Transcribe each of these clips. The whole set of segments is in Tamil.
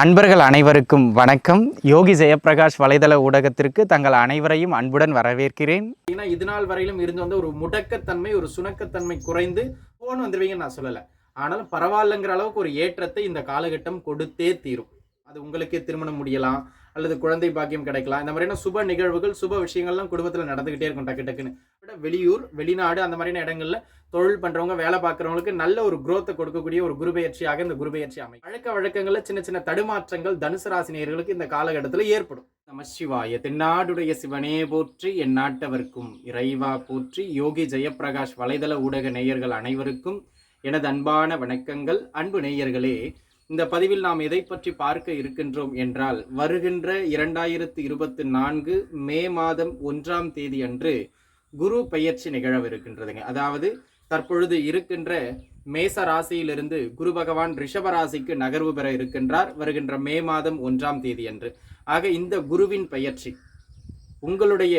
அன்பர்கள் அனைவருக்கும் வணக்கம். யோகி ஜெயபிரகாஷ் வலைதள ஊடகத்திற்கு தங்கள் அனைவரையும் அன்புடன் வரவேற்கிறேன். ஏன்னா இது நாள் வரையிலும் இருந்து வந்த ஒரு முடக்கத்தன்மை ஒரு சுணக்கத்தன்மை குறைந்து போன் வந்துருவீங்கன்னு நான் சொல்லலை. ஆனாலும் பரவாயில்லைங்கிற அளவுக்கு ஒரு ஏற்றத்தை இந்த காலகட்டம் கொடுத்தே தீரும். அது உங்களுக்கே திருமணம் முடியலாம் அல்லது குழந்தை பாக்கியம் கிடைக்கலாம். இந்த மாதிரியான சுப நிகழ்வுகள் சுப விஷயங்கள்லாம் குடும்பத்தில் நடந்துகிட்டே இருக்கும் டக்கு டக்குன்னு. விட வெளியூர் வெளிநாடு அந்த மாதிரியான இடங்கள்ல தொழில் பண்றவங்க வேலை பார்க்குறவங்களுக்கு நல்ல ஒரு குரோத்தை கொடுக்கக்கூடிய ஒரு குருபெயர்ச்சியாக இந்த குருபெயர்ச்சி அமை வழக்கங்களில் சின்ன சின்ன தடுமாற்றங்கள் தனுசு ராசினியர்களுக்கு இந்த காலகட்டத்தில் ஏற்படும். நம சிவாய தென்னாடுடைய சிவனே போற்றி என் நாட்டவர்க்கும் இறைவா போற்றி யோகி ஜெயப்பிரகாஷ் வலைதள ஊடக நேயர்கள் அனைவருக்கும் எனது அன்பான வணக்கங்கள். அன்பு நேயர்களே இந்த பதிவில் நாம் எதை பற்றி பார்க்க இருக்கின்றோம் என்றால் வருகின்ற இரண்டாயிரத்து இருபத்தி நான்கு மே மாதம் ஒன்றாம் தேதி அன்று குரு பெயர்ச்சி நிகழவிருக்கின்றதுங்க. அதாவது தற்பொழுது இருக்கின்ற மேச ராசியிலிருந்து குரு பகவான் ரிஷப ராசிக்கு நகர்வு பெற இருக்கின்றார். வருகின்ற மே மாதம் ஒன்றாம் தேதி அன்று ஆக இந்த குருவின் பெயர்ச்சி உங்களுடைய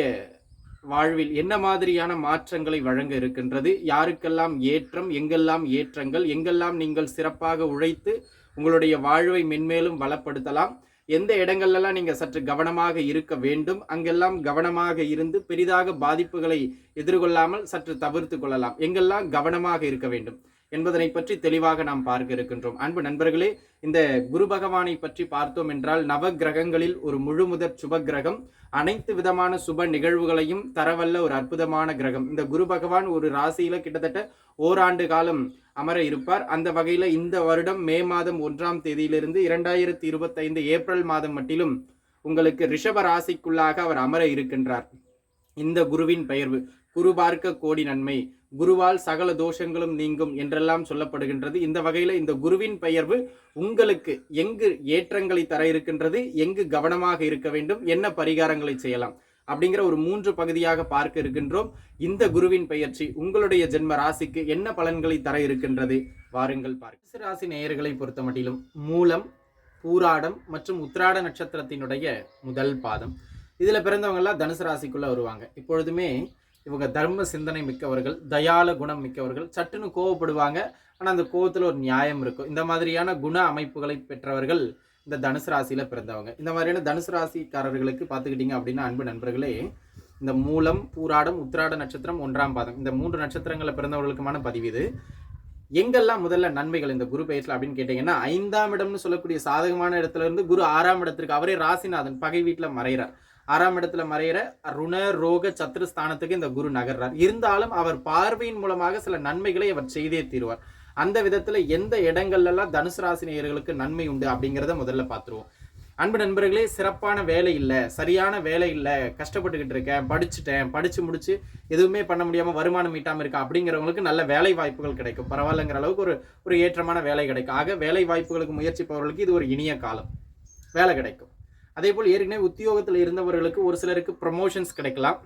வாழ்வில் என்ன மாதிரியான மாற்றங்களை வழங்க இருக்கின்றது? யாருக்கெல்லாம் ஏற்றம் எங்கெல்லாம் ஏற்றங்கள் எங்கெல்லாம் நீங்கள் சிறப்பாக உழைத்து உங்களுடைய வாழ்வை மென்மேலும் வளப்படுத்தலாம்? எந்த இடங்கள்லாம் நீங்க சற்று கவனமாக இருக்க வேண்டும் அங்கெல்லாம் கவனமாக இருந்து பெரிதாக பாதிப்புகளை எதிர்கொள்ளாமல் சற்று தவிர்த்து கொள்ளலாம். எங்கெல்லாம் கவனமாக இருக்க வேண்டும் என்பதனை பற்றி தெளிவாக நாம் பார்க்க இருக்கின்றோம். அன்பு நண்பர்களே இந்த குரு பகவானை பற்றி பார்த்தோம் என்றால் நவ கிரகங்களில் ஒரு முழு முதற் சுப கிரகம் அனைத்து விதமான சுப நிகழ்வுகளையும் தரவல்ல ஒரு அற்புதமான கிரகம். இந்த குரு பகவான் ஒரு ராசியில கிட்டத்தட்ட ஓராண்டு காலம் அமர இருப்பார். அந்த வகையில் இந்த வருடம் மே மாதம் ஒன்றாம் தேதியிலிருந்து இரண்டாயிரத்தி இருபத்தைந்து ஏப்ரல் மாதம் மட்டிலும் உங்களுக்கு ரிஷப ராசிக்குள்ளாக அவர் அமர இருக்கின்றார். இந்த குருவின் பெயர்வு குரு பார்க்க கோடி நன்மை. குருவால் சகல தோஷங்களும் நீங்கும் என்றெல்லாம் சொல்லப்படுகின்றது. இந்த வகையில் இந்த குருவின் பெயர்வு உங்களுக்கு எங்கு ஏற்றங்களை தர இருக்கின்றது எங்கு கவனமாக இருக்க வேண்டும் என்ன பரிகாரங்களை செய்யலாம். அப்படிங்கிற ஒரு மூன்று பகுதியாக பார்க்க இருக்கின்றோம். இந்த குருவின் பெயர்ச்சி உங்களுடைய ஜென்ம ராசிக்கு என்ன பலன்களை தர இருக்கின்றது? வாருங்கள் பார்க்க. ராசி நேயர்களை பொறுத்த மட்டிலும் மூலம் பூராடம் மற்றும் உத்திராட நட்சத்திரத்தினுடைய முதல் பாதம். இதுல பிறந்தவங்கெல்லாம் தனுசு ராசிக்குள்ள வருவாங்க. இப்பொழுதுமே இவங்க தர்ம சிந்தனை மிக்கவர்கள் தயால குணம் மிக்கவர்கள் சட்டுன்னு கோவப்படுவாங்க. ஆனால் அந்த கோபத்தில் ஒரு நியாயம் இருக்கும். இந்த மாதிரியான குண அமைப்புகளை பெற்றவர்கள் இந்த தனுசு ராசியில் பிறந்தவங்க. இந்த மாதிரியான தனுசு ராசிக்காரர்களுக்கு பார்த்துக்கிட்டிங்க அப்படின்னா அன்பு நண்பர்களே இந்த மூலம் பூராடம் உத்திராட நட்சத்திரம் ஒன்றாம் பாதம். இந்த மூன்று நட்சத்திரங்களை பிறந்தவர்களுக்குமான பதிவு இது. எங்கெல்லாம் முதல்ல நன்மைகள் இந்த குரு பெயர்ச்சியில் அப்படின்னு கேட்டீங்கன்னா ஐந்தாம் இடம்னு சொல்லக்கூடிய சாதகமான இடத்துல இருந்து குரு ஆறாம் இடத்திற்கு அவரே ராசிநாதன் பகை வீட்டில் மறைகிறார் ஆறாம் இடத்துல மறையிற ருண ரோக சத்ரு ஸ்தானத்துக்கு இந்த குரு நகர்றார். இருந்தாலும் அவர் பார்வையின் மூலமாக சில நன்மைகளை அவர் செய்தே தீருவார். அந்த விதத்துல எந்த இடங்கள்லாம் தனுசு ராசி நேயர்களுக்கு நன்மை உண்டு அப்படிங்கிறத முதல்ல பார்த்துருவோம் அன்பு நண்பர்களே சிறப்பான வேலை இல்லை சரியான வேலை இல்லை கஷ்டப்பட்டுக்கிட்டு இருக்கேன் படிச்சுட்டேன் படிச்சு முடிச்சு எதுவுமே பண்ண முடியாம வருமானம் ஈட்டாமல் இருக்கா அப்படிங்கிறவங்களுக்கு நல்ல வேலை வாய்ப்புகள் கிடைக்கும். பரவாயில்லைங்கிற அளவுக்கு ஒரு ஒரு ஏற்றமான வேலை கிடைக்கும். ஆக வேலை வாய்ப்புகளுக்கு முயற்சிப்பவர்களுக்கு இது ஒரு இனிய காலம். வேலை கிடைக்கும். அதே போல் ஏற்கனவே உத்தியோகத்தில் இருந்தவர்களுக்கு ஒரு சிலருக்கு ப்ரமோஷன்ஸ் கிடைக்கலாம்.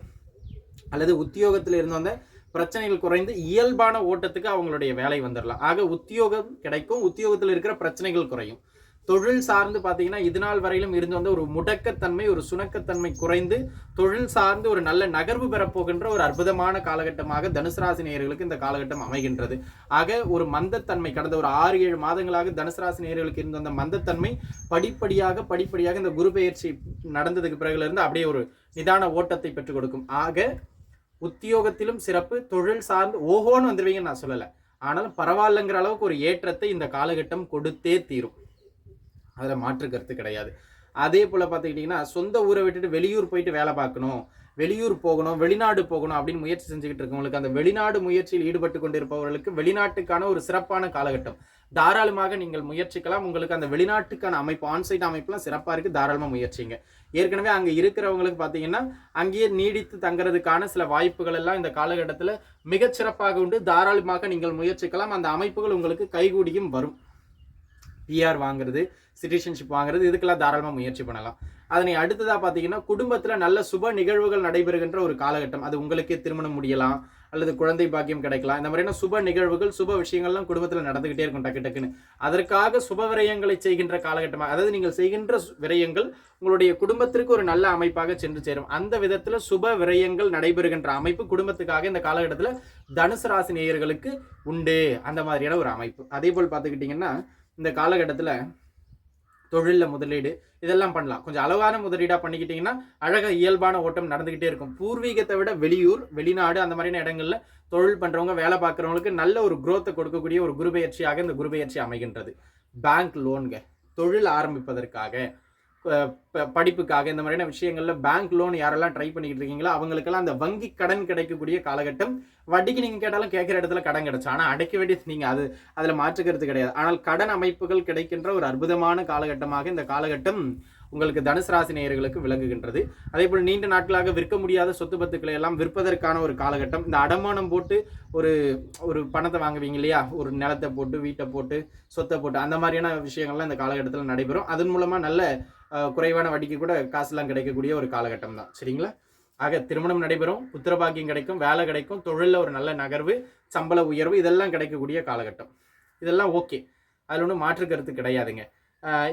அல்லது உத்தியோகத்தில் இருந்தவங்க பிரச்சனைகள் குறைந்து இயல்பான ஓட்டத்துக்கு அவங்களுடைய வேலை வந்துடலாம் ஆக உத்தியோகம் கிடைக்கும். உத்தியோகத்தில் இருக்கிற பிரச்சனைகள் குறையும். தொழில் சார்ந்து பார்த்தீங்கன்னா இது நாள் வரையிலும் இருந்து வந்த ஒரு முடக்கத்தன்மை ஒரு சுணக்கத்தன்மை குறைந்து தொழில் சார்ந்து ஒரு நல்ல நகர்வு பெறப்போகின்ற ஒரு அற்புதமான காலகட்டமாக தனுசு ராசி நேயர்களுக்கு இந்த காலகட்டம் அமைகின்றது. ஆக ஒரு மந்தத்தன்மை கடந்த ஒரு ஆறு ஏழு மாதங்களாக தனுசு ராசி நேயர்களுக்கு இருந்த அந்த மந்தத்தன்மை படிப்படியாக படிப்படியாக இந்த குரு பெயர்ச்சி நடந்ததுக்கு பிறகுல இருந்து அப்படியே ஒரு நிதான ஓட்டத்தை பெற்றுக் கொடுக்கும். ஆக உத்தியோகத்திலும் சிறப்பு தொழில் சார்ந்து ஓஹோன்னு வந்துடுவீங்கன்னு நான் சொல்லலை. ஆனாலும் பரவாயில்லைங்கிற அளவுக்கு ஒரு ஏற்றத்தை இந்த காலகட்டம் கொடுத்தே தீரும். அதில் மாற்று கருத்து கிடையாது. அதே போல் பார்த்துக்கிட்டிங்கன்னா சொந்த ஊரை விட்டுட்டு வெளியூர் போயிட்டு வேலை பார்க்கணும். வெளியூர் போகணும் வெளிநாடு போகணும் அப்படின்னு முயற்சி செஞ்சுக்கிட்டு இருக்கவங்களுக்கு அந்த வெளிநாடு முயற்சியில் ஈடுபட்டு கொண்டிருப்பவர்களுக்கு வெளிநாட்டுக்கான ஒரு சிறப்பான காலகட்டம். தாராளமாக நீங்கள் முயற்சிக்கலாம். உங்களுக்கு அந்த வெளிநாட்டுக்கான அமைப்பு ஆன்சைட் அமைப்புலாம் சிறப்பாக இருக்குது தாராளமாக முயற்சிங்க. ஏற்கனவே அங்கே இருக்கிறவங்களுக்கு பார்த்தீங்கன்னா அங்கேயே நீடித்து தங்குறதுக்கான சில வாய்ப்புகள் எல்லாம் இந்த காலகட்டத்தில் மிகச்சிறப்பாக உண்டு. தாராளமாக நீங்கள் முயற்சிக்கலாம். அந்த அமைப்புகள் உங்களுக்கு கைகூடியும் வரும். பிஆர் வாங்குறது சிட்டிசன்ஷிப் வாங்குறது இதுக்கெல்லாம் தாராளமாக முயற்சி பண்ணலாம். அதனை அடுத்ததாக பார்த்தீங்கன்னா குடும்பத்தில் நல்ல சுப நிகழ்வுகள் நடைபெறுகின்ற ஒரு காலகட்டம். அது உங்களுக்கே திருமணம் முடியலாம் அல்லது குழந்தை பாக்கியம் கிடைக்கலாம். இந்த மாதிரியான சுப நிகழ்வுகள் சுப விஷயங்கள்லாம் குடும்பத்தில் நடந்துகிட்டே இருக்கும் டக்கு டக்குன்னு. அதற்காக சுப விரயங்களை செய்கின்ற காலகட்டமாக அதாவது நீங்கள் செய்கின்ற விரயங்கள் உங்களுடைய குடும்பத்திற்கு ஒரு நல்ல அமைப்பாக சென்று சேரும். அந்த விதத்தில் சுப விரயங்கள் நடைபெறுகின்ற அமைப்பு குடும்பத்துக்காக இந்த காலகட்டத்தில் தனுசு ராசி நேயர்களுக்கு உண்டு. அந்த மாதிரியான ஒரு அமைப்பு. அதே போல் பார்த்துக்கிட்டிங்கன்னா இந்த காலகட்டத்தில் தொழிலில் முதலீடு இதெல்லாம் பண்ணலாம். கொஞ்சம் அளவான முதலீடாக பண்ணிக்கிட்டிங்கன்னா அழகாக இயல்பான ஓட்டம் நடந்துக்கிட்டே இருக்கும். பூர்வீகத்தை விட வெளியூர் வெளிநாடு அந்த மாதிரியான இடங்களில் தொழில் பண்ணுறவங்க வேலை பார்க்குறவங்களுக்கு நல்ல ஒரு குரோத்தை கொடுக்கக்கூடிய ஒரு குருபெயர்ச்சியாக இந்த குருபெயர்ச்சி அமைகின்றது. பேங்க் லோன்க தொழில் ஆரம்பிப்பதற்காக. படிப்புக்காக இந்த மாதிரியான விஷயங்களில் பேங்க் லோன் யாரெல்லாம் ட்ரை பண்ணிக்கிட்டு இருக்கீங்களோ அவங்களுக்கெல்லாம் அந்த வங்கி கடன் கிடைக்கக்கூடிய காலகட்டம் வட்டிக்கு நீங்கள் கேட்டாலும் கேட்குற இடத்துல கடன் கிடைச்சா. ஆனால் அடைக்க வேண்டியது நீங்கள் அது அதில் மாற்றுக்கிறது கிடையாது. ஆனால் கடன் அமைப்புகள் கிடைக்கின்ற ஒரு அற்புதமான காலகட்டமாக இந்த காலகட்டம் உங்களுக்கு தனுசு ராசி நேயர்களுக்கு விளங்குகின்றது. அதே போல் நீண்ட நாட்களாக விற்க முடியாத சொத்து பத்துக்களை எல்லாம் விற்பதற்கான ஒரு காலகட்டம். இந்த அடமானம் போட்டு ஒரு ஒரு பணத்தை வாங்குவீங்க இல்லையா? ஒரு நிலத்தை போட்டு வீட்டை போட்டு சொத்தை போட்டு அந்த மாதிரியான விஷயங்கள்லாம் இந்த காலகட்டத்தில் நடைபெறும். அதன் மூலமா நல்ல குறைவான வட்டிக்கு கூட காசுலாம் கிடைக்கக்கூடிய ஒரு காலகட்டம் தான். சரிங்களா? ஆக திருமணம் நடைபெறும். புத்திரபாக்கியம் கிடைக்கும் வேலை கிடைக்கும் தொழிலில் ஒரு நல்ல நகர்வு சம்பள உயர்வு இதெல்லாம் கிடைக்கக்கூடிய காலகட்டம். இதெல்லாம் ஓகே. அதில் ஒன்றும் மாற்று கருத்து கிடையாதுங்க.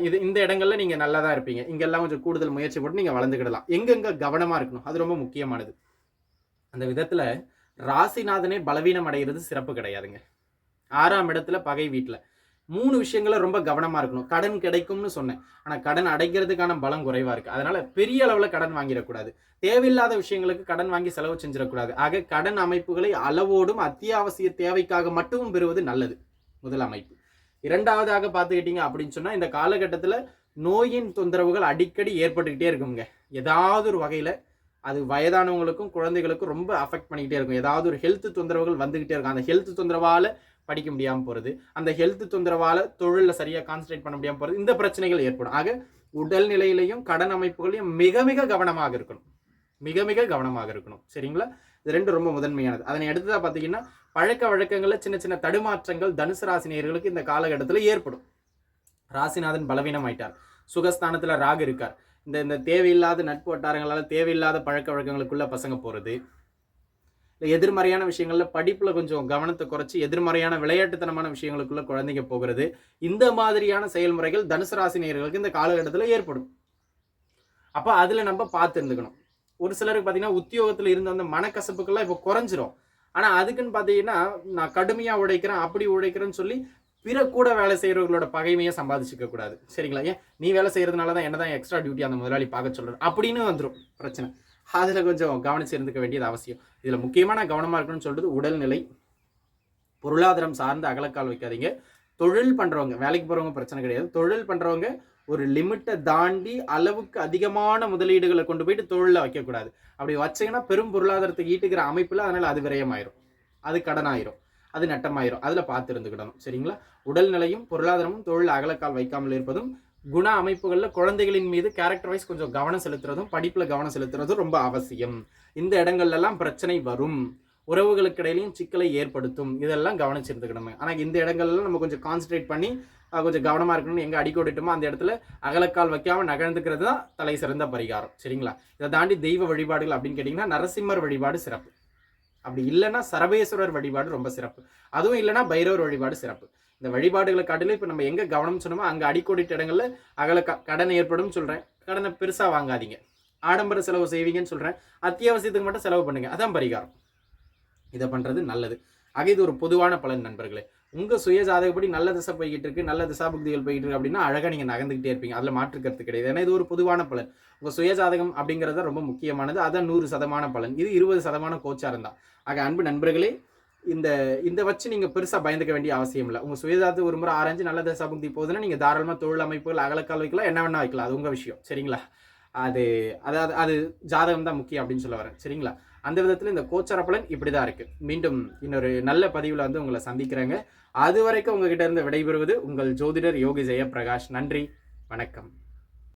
இது இந்த இடங்கள்ல நீங்க நல்லா தான் இருப்பீங்க. இங்கெல்லாம் கொஞ்சம் கூடுதல் முயற்சி போட்டு நீங்க வளர்ந்துக்கிடலாம் எங்கெங்க கவனமா இருக்கணும்? அது ரொம்ப முக்கியமானது. அந்த விதத்துல ராசிநாதனே பலவீனம் அடைகிறது சிறப்பு கிடையாதுங்க. ஆறாம் இடத்துல பகை வீட்டில் மூணு விஷயங்கள ரொம்ப கவனமாக இருக்கணும். கடன் கிடைக்கும்னு சொன்னேன். ஆனால் கடன் அடைக்கிறதுக்கான பலம் குறைவாக இருக்குது அதனால் பெரிய அளவில் கடன் வாங்கிடக்கூடாது. தேவையில்லாத விஷயங்களுக்கு கடன் வாங்கி செலவு செஞ்சிடக்கூடாது. ஆக கடன் அமைப்புகளை அளவோடும் அத்தியாவசிய தேவைக்காக மட்டும் பெறுவது நல்லது. முதல் அமைப்பு. இரண்டாவதாக பார்த்துக்கிட்டீங்க அப்படின்னு சொன்னால் இந்த காலகட்டத்தில் நோயின் தொந்தரவுகள் அடிக்கடி ஏற்பட்டுக்கிட்டே இருக்குங்க. ஏதாவது ஒரு வகையில் அது வயதானவங்களுக்கும் குழந்தைகளுக்கும் ரொம்ப அஃபெக்ட் பண்ணிக்கிட்டே இருக்கும். ஏதாவது ஒரு ஹெல்த் தொந்தரவுகள் வந்துக்கிட்டே இருக்கும். அந்த ஹெல்த் தொந்தரவால் படிக்க முடியாமல் போகிறது அந்த ஹெல்த் தொந்தரவால் தொழிலில் சரியாக கான்சன்ட்ரேட் பண்ண முடியாமல் போகிறது இந்த பிரச்சனைகள் ஏற்படும். ஆக உடல் நிலையிலையும் கடன் அமைப்புகளையும் மிக மிக கவனமாக இருக்கணும். மிக மிக கவனமாக இருக்கணும். சரிங்களா? இது ரெண்டும் ரொம்ப முதன்மையானது. அதனை அடுத்ததா பார்த்தீங்கன்னா பழக்க வழக்கங்களில் சின்ன சின்ன தடுமாற்றங்கள் தனுசு ராசினியர்களுக்கு இந்த காலகட்டத்தில் ஏற்படும். ராசிநாதன் பலவீனம் ஆயிட்டார். சுகஸ்தானத்தில் ராகு இருக்கார். இந்த இந்த தேவையில்லாத நட்பு வட்டாரங்களால் தேவையில்லாத பழக்க வழக்கங்களுக்குள்ளே பசங்க போகிறது இல்லை எதிர்மறையான விஷயங்களில் படிப்பில் கொஞ்சம் கவனத்தை குறைச்சி எதிர்மறையான விளையாட்டுத்தனமான விஷயங்களுக்குள்ளே குழந்தைங்க போகிறது. இந்த மாதிரியான செயல்முறைகள் தனுசு ராசினியர்களுக்கு இந்த காலகட்டத்தில் ஏற்படும். அப்போ அதில் நம்ம பார்த்து இருந்துக்கணும். ஒரு சிலருக்கு பார்த்தீங்கன்னா உத்தியோகத்தில் இருந்த அந்த மனக்கசப்புக்கெல்லாம் இப்போ குறைஞ்சிரும். ஆனால் அதுக்குன்னு பார்த்தீங்கன்னா நான் கடுமையாக உழைக்கிறேன் அப்படி உழைக்கிறேன்னு சொல்லி பிற கூட வேலை செய்கிறவர்களோட பகைமையை சம்பாதிச்சுக்க கூடாது. சரிங்களா? ஏன்? நீ வேலை செய்கிறதுனால தான் என்ன தான் எக்ஸ்ட்ரா டியூட்டி அந்த முதலாளி பார்க்க சொல்கிறார் அப்படின்னு வந்துடும் பிரச்சனை. அதில் கொஞ்சம் கவனிச்சு இருந்துக்க வேண்டியது அவசியம். இதில் முக்கியமான கவனமாக இருக்கணும்னு சொல்கிறது உடல்நிலை பொருளாதாரம் சார்ந்து அகலக்கால் வைக்காதீங்க. தொழில் பண்ணுறவங்க வேலைக்கு போகிறவங்க பிரச்சனை கிடையாது. தொழில் பண்ணுறவங்க ஒரு லிமிட்டை தாண்டி அளவுக்கு அதிகமான முதலீடுகளை கொண்டு போயிட்டு தொழிலில் வைக்கக்கூடாது. அப்படி வச்சீங்கன்னா பெரும் பொருளாதாரத்தை ஈட்டுக்கிற அமைப்பில் அதனால் அது விரயமாயிரும். அது கடனாயிரும். அது நட்டமாயிரும். அதில் பார்த்து இருந்துக்கிடணும் சரிங்களா? உடல்நிலையும் பொருளாதாரமும் தொழில் அகலக்கால் வைக்காமல் இருப்பதும் குண அமைப்புகளில் குழந்தைகளின் மீது கேரக்டர் வைஸ் கொஞ்சம் கவனம் செலுத்துறதும் படிப்பில் கவனம் செலுத்துறதும் ரொம்ப அவசியம். இந்த இடங்கள்லாம் பிரச்சனை வரும். உறவுகளுக்கு இடையிலையும் சிக்கலை ஏற்படுத்தும். இதெல்லாம் கவனிச்சிருந்துக்கணுமே ஆனால் இந்த இடங்கள்லாம் நம்ம கொஞ்சம் கான்சன்ட்ரேட் பண்ணி கொஞ்சம் கவனமாக இருக்கணும்னு எங்கே அடிக்கோடிட்டுமோ அந்த இடத்துல அகலக்கால் வைக்காமல் நகர்ந்துக்கிறது தான் தலை சிறந்த பரிகாரம். சரிங்களா? இதை தாண்டி தெய்வ வழிபாடுகள் அப்படின்னு கேட்டிங்கன்னா நரசிம்மர் வழிபாடு சிறப்பு. அப்படி இல்லைன்னா சரபேஸ்வரர் வழிபாடு ரொம்ப சிறப்பு. அதுவும் இல்லைன்னா பைரவர் வழிபாடு சிறப்பு. இந்த வழிபாடுகளை காட்டிலும் இப்போ நம்ம எங்கே கவனம் சொன்னோமோ அங்கே அடிக்கோடிட்ட இடங்களில் அகல க- கடன் ஏற்படும் சொல்கிறேன் கடனை பெருசாக வாங்காதீங்க. ஆடம்பர செலவு செய்வீங்கன்னு சொல்கிறேன் அத்தியாவசியத்துக்கு மட்டும் செலவு பண்ணுங்கள் அதான் பரிகாரம். இதை பண்ணுறது நல்லது. ஆக இது ஒரு பொதுவான பலன் நண்பர்களே. உங்கள் சுய ஜாதகப்படி நல்ல திசை போய்கிட்டு இருக்கு நல்ல திசாபுக்திகள் போய்கிட்டு இருக்கு அப்படின்னா அழகாக நீங்கள் நகர்ந்துக்கிட்டே இருப்பீங்க. அதில் மாற்று கருத்து கிடையாது. ஏன்னா இது ஒரு பொதுவான பலன். உங்கள் சுய ஜாதகம் அப்படிங்கிறது ரொம்ப முக்கியமானது. அதான் நூறு சதமான பலன். இது இருபது சதமான கோச்சாரம் தான். ஆக அன்பு நண்பர்களே இந்த இந்த வச்சு நீங்கள் பெருசாக பயந்துக்க வேண்டிய அவசியம் இல்லை. உங்கள் சுயஜாதத்தை ஒரு முறை ஆராய்ஞ்சு நல்ல திசாபுக்தி போகுதுன்னா நீங்கள் தாராளமாக தொழில் அமைப்புகள் அகலக்கால் வைக்கலாம் என்ன வேணா வைக்கலாம். அது உங்கள் விஷயம். சரிங்களா? அது அதாவது அது ஜாதகம் தான் முக்கியம் அப்படின்னு சொல்ல வரேன். சரிங்களா? அந்த விதத்தில் இந்த கோச்சார பலன் இப்படி தான் இருக்குது மீண்டும் இன்னொரு நல்ல பதிவில் வந்து உங்களை சந்திக்கிறேங்க. அது வரைக்கும் உங்ககிட்ட இருந்து விடைபெறுவது உங்கள் ஜோதிடர் யோகி ஜெயபிரகாஷ் நன்றி. வணக்கம்.